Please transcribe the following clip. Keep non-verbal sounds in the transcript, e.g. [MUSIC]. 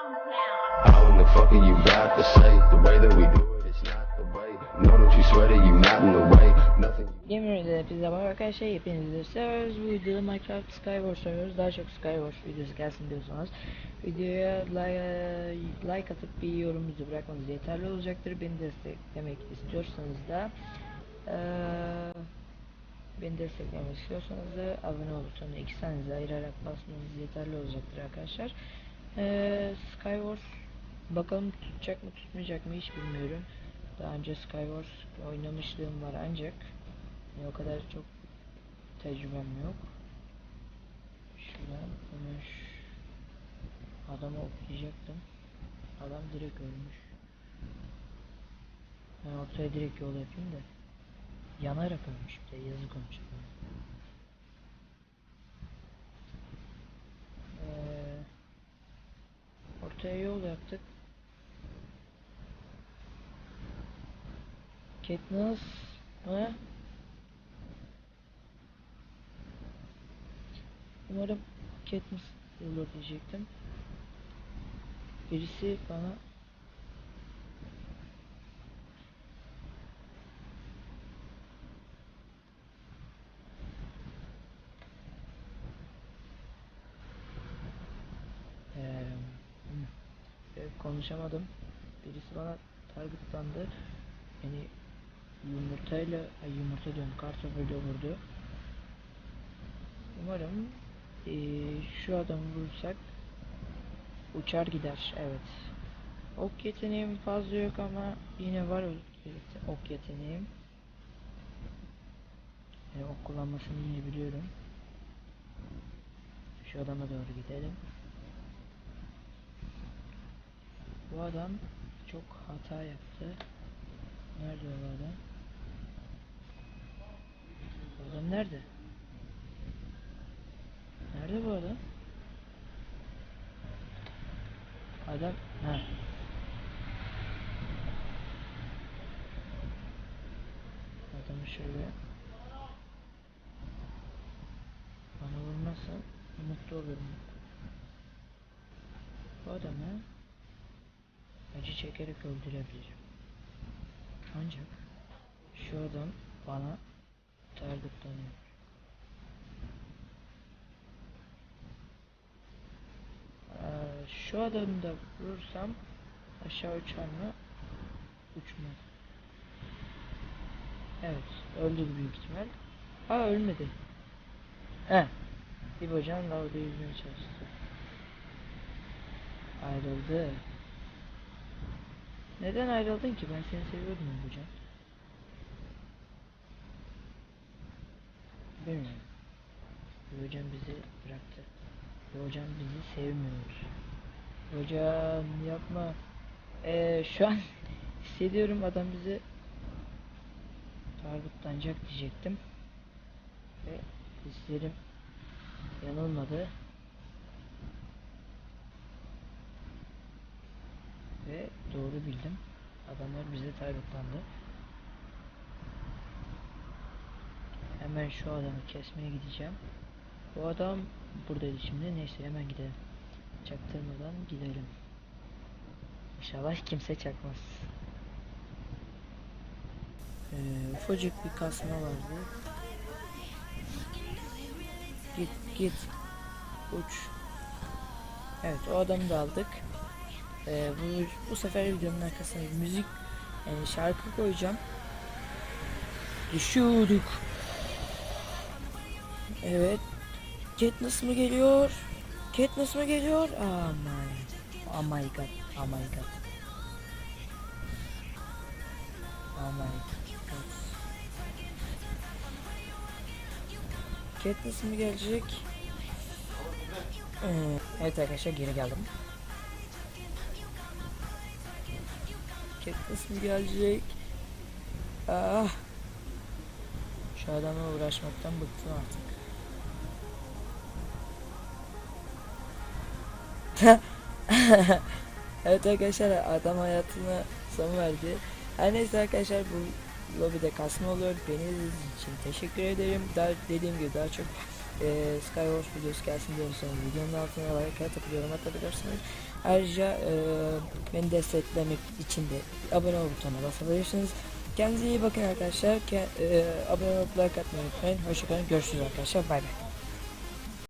How in the fuck are you got to say the way that we do it? It's not the way. No, don't you sweat it? You not in the way. Nothing. Gamer'de hepinize merhaba arkadaşlar. Hepinizi seviyoruz. Bu videoda Minecraft Skywars oynuyoruz. Daha çok Skywars videosu gelsin diyorsanız videoya like, like atıp bir yorumunuzu bırakmanız yeterli olacaktır. Beni desteklemek istiyorsanız da eee beni desteklemek istiyorsanız da abone ol butonuna iki saniyenizi ayırarak basmanız yeterli olacaktır arkadaşlar. Eee Skywars bakalım tutacak mı tutmayacak mı hiç bilmiyorum. Daha önce Skywars oynamışlığım var ancak yani o kadar çok tecrübem yok. Şuradan şu adamı oklayacaktım. Adam direkt ölmüş. Ben ortaya direkt yol yapayım da yanarak ölmüş bir de yazık olmuş. Ee, ortaya yol yaptık. Katniss ha? Umarım Katniss olur diyecektim. Birisi bana konuşamadım. Birisi bana targetlandı. Beni yumurtayla, ay yumurta diyorum kartopulla vurdu. Umarım eee, şu adamı vursak uçar gider. Evet. Ok yeteneğim fazla yok ama yine var ok yeteneğim. E, ok kullanmasını yine biliyorum. Şu adama doğru gidelim. Bu adam çok hata yaptı. Nerede o adam? Bu adam nerede? Nerede bu adam? Adam ha. Adamı şöyle bana vurmazsa mutlu olurum. Bu adamı acı çekerek öldürebilirim. Ancak şu adam bana targetlanıyor. Ee, şu adamı da vurursam aşağı uçar mı? Uçmaz. Evet, öldü büyük ihtimal. Ha ölmedi. He. İbocan lavda yüzmeye çalıştı. Ayrıldı. Neden ayrıldın ki? Ben seni seviyordum İbocan. Bilmiyorum. İbocan bizi bıraktı. Hocam bizi sevmiyor. Hocam yapma. Ee, şu an [LAUGHS] hissediyorum adam bizi targetlanacak diyecektim. Ve hislerim yanılmadı. Ve doğru bildim. Adamlar bize targetlandı. Hemen şu adamı kesmeye gideceğim. Bu adam buradaydı şimdi. Neyse hemen gidelim. Çaktırmadan gidelim. İnşallah kimse çakmaz. Ee, ufacık bir kasma vardı. Git git. Uç. Evet o adamı da aldık. Ee, bu, bu sefer videonun arkasına bir müzik yani şarkı koyacağım. Düşüyorduk. Evet Katniss mı geliyor? Katniss mı geliyor? Oh my. Oh my god. Oh my god. Oh my god. Katniss mi gelecek? Ee, evet arkadaşlar geri geldim. Mi gelecek? Ah. Şu adamla uğraşmaktan bıktım artık. [LAUGHS] evet arkadaşlar adam hayatına son verdi. Her neyse arkadaşlar bu lobide kasma oluyor. Beni izlediğiniz için teşekkür ederim. Daha dediğim gibi daha çok e, Skywars videosu gelsin diyorsanız videonun altına like atıp yorum atabilirsiniz. Ayrıca e, beni desteklemek için de abone ol butonuna basabilirsiniz. Kendinize iyi bakın arkadaşlar. Ke- e, abone olup like atmayı unutmayın. Hoşçakalın. Görüşürüz arkadaşlar. Bay bay.